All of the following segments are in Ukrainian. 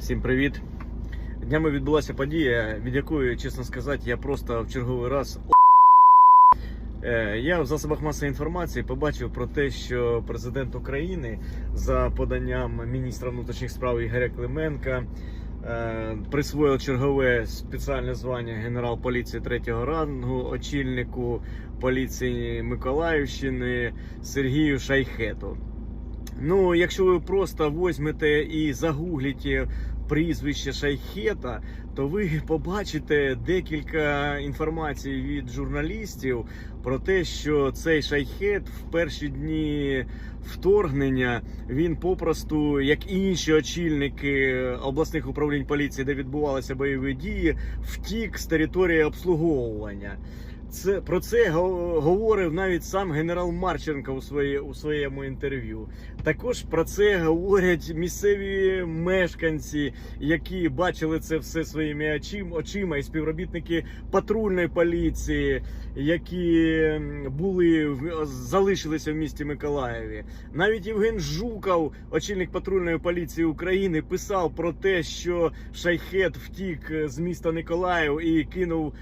Всім привіт! Днями відбулася подія, від якої, чесно сказати, я просто в черговий раз Е, я в засобах масової інформації побачив про те, що президент України за поданням міністра внутрішніх справ Ігоря Клименка е, присвоїв чергове спеціальне звання генерал поліції третього рангу, очільнику поліції Миколаївщини Сергію Шайхету. Ну, якщо ви просто візьмете і загуглите прізвище Шайхета, то ви побачите декілька інформацій від журналістів про те, що цей шайхет в перші дні вторгнення він попросту, як інші очільники обласних управлінь поліції, де відбувалися бойові дії, втік з території обслуговування. Це про це говорив навіть сам генерал Марченко у, своє, у своєму інтерв'ю. Також про це говорять місцеві мешканці, які бачили це все своїми очим, очима, і співробітники патрульної поліції, які були залишилися в місті Миколаєві. Навіть Євген Жуков, очільник патрульної поліції України, писав про те, що Шайхет втік з міста Миколаїв і кинув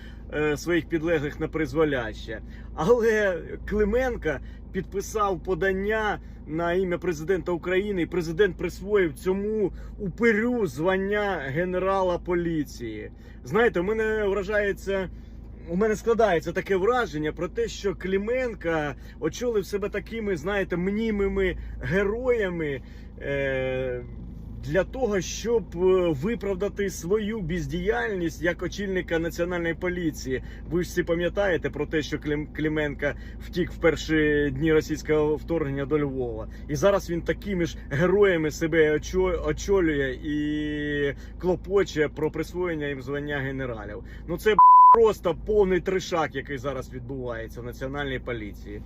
своїх підлеглих на призволяще. Але Клименка підписав подання на ім'я президента України, і президент присвоїв цьому упирю звання генерала поліції. Знаєте, у мене вражається. У мене складається таке враження про те, що Клименка очолив себе такими, знаєте, мнімими героями е, для того, щоб е, виправдати свою бездіяльність як очільника національної поліції. Ви ж всі пам'ятаєте про те, що Клим- Клименка втік в перші дні російського вторгнення до Львова, і зараз він такими ж героями себе очолює і клопоче про присвоєння їм звання генералів. Ну це просто повний тришак, який зараз відбувається в національній поліції.